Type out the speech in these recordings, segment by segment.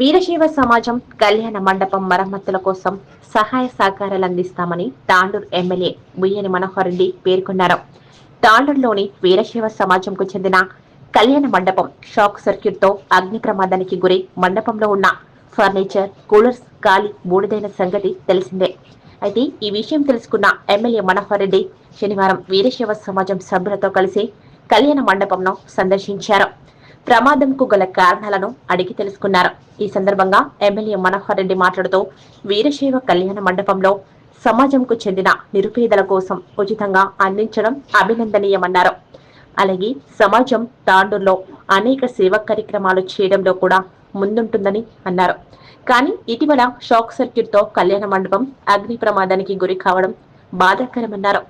వీరశైవ సమాజం కళ్యాణ మండపం మరమ్మతుల కోసం సహాయ సహకారాలు అందిస్తామని తాండూరు ఎమ్మెల్యే బుయ్యని మనోహర్ రెడ్డి పేర్కొన్నారు. తాండూరులోని వీరశైవ సమాజంకు చెందిన కళ్యాణ మండపం షాక్ సర్క్యూట్తో అగ్ని ప్రమాదానికి గురై మండపంలో ఉన్న ఫర్నిచర్ కూలర్స్ గాలి బూడిదైన సంగతి తెలిసిందే. అయితే ఈ విషయం తెలుసుకున్న ఎమ్మెల్యే మనోహర్ రెడ్డి శనివారం వీరశైవ సమాజం సభ్యులతో కలిసి కళ్యాణ మండపంను సందర్శించారు. ప్రమాదంకు గల కారణాలను అడిగి తెలుసుకున్నారు. ఈ సందర్భంగా ఎమ్మెల్యే మనోహర్ రెడ్డి మాట్లాడుతూ వీరశైవ కళ్యాణ మండపంలో సమాజంకు చెందిన నిరుపేదల కోసం ఉచితంగా అందించడం అభినందనీయమన్నారు. అలాగే సమాజం తాండూరులో అనేక సేవా కార్యక్రమాలు చేయడంలో కూడా ముందుంటుందని అన్నారు. కానీ ఇటీవల షాక్ సర్క్యూట్తో కళ్యాణ మండపం అగ్ని ప్రమాదానికి గురి కావడం బాధాకరమన్నారు.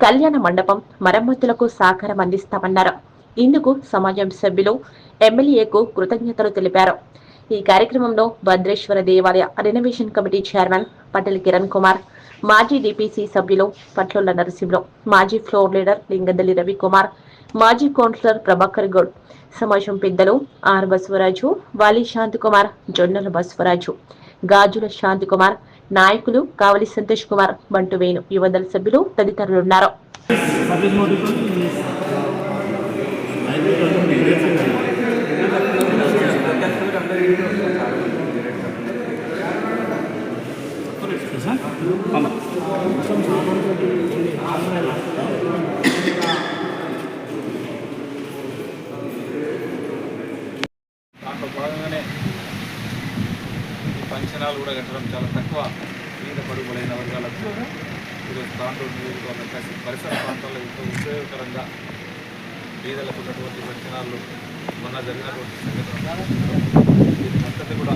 కళ్యాణ మండపం మరమ్మతులకు సహకారం అందిస్తామన్నారు. ఇందుకు సమాజం సభ్యులు ఎమ్మెల్యేకు కృతజ్ఞతలు తెలిపారు. ఈ కార్యక్రమంలో భద్రేశ్వర దేవాలయ renovation committee chairman Patel Kiran Kumar మాజీ డిపిసి సభ్యులు పట్లుల నరసింహులు మాజీ ఫ్లోర్ లీడర్ లింగదల్లి రవికుమార్ మాజీ కౌన్సిలర్ ప్రభాకర్ గౌడ్ సమాజం పెద్దలు ఆర్ బసవరాజు వాలి శాంతికుమార్ జొన్నల బసవరాజు గాజుల శాంతికుమార్ నాయకులు కావలి సంతోష్ కుమార్ బంటు వేణు యువదల సభ్యులు తదితరులున్నారు సర్వీస్ నోటీస్ దాంట్లో భాగంగానే ఈ పంచనాలు కూడా కట్టడం చాలా తక్కువ పేద పడుగులైన వర్గాలకు ఈరోజు తాండూరు నియోజకవర్గం కలిసి పరిసర ప్రాంతాల్లో ఎంతో ఉపయోగకరంగా పేదలకు ఉన్నటువంటి పంచనాలు మొన్న జరిగినటువంటి సంఘటన. దీని మద్దతు కూడా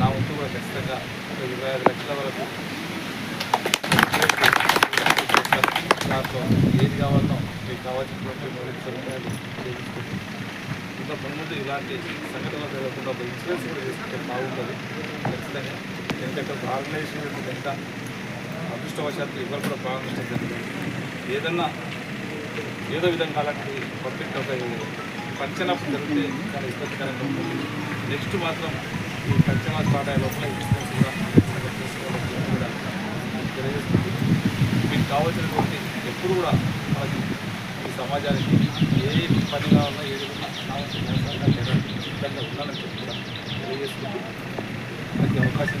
నా వంతు కూడా ఖచ్చితంగా ఒక ఇరవై ఐదు లక్షల వరకు దాంట్లో ఏది కావాలనో మీకు కావాల్సినటువంటి మూడు లక్షల రూపాయలు చేయించుకుంటాం. ఇంకా ముందు ఇలాంటి సంఘటనలు జరగకుండా ఒక ఇన్సూరెన్స్ కూడా చేసుకుంటే బాగుంటుంది. ఖచ్చితంగా ఎందుకంటే ఒక ఆర్గనైజేషన్ యొక్క ఎంత అదృష్టవశాత్తు ఇవ్వరు కూడా ప్రారంభించడం జరిగింది ఏదన్నా ఏదో విధంగా అలాంటి పబ్లిక్ ఒక పంచనప్పుడు జరిగితే చాలా ఇబ్బందికరంగా ఉంటుంది. నెక్స్ట్ మాత్రం ఈ పంచనా స్టార్ట్ అయ్యే లోపల ఇన్సూరెన్స్ కూడా కూడా తెలియజేస్తుంది మీకు కావాల్సినటువంటి ఎప్పుడు కూడా మనకి ఈ సమాజానికి ఏ పనిగా కావాలన్నా ఏది ఉన్నా కావాల్సిన అవసరంగా ఉండాలని చెప్పి కూడా తెలియజేస్తుంది మనకి అవకాశం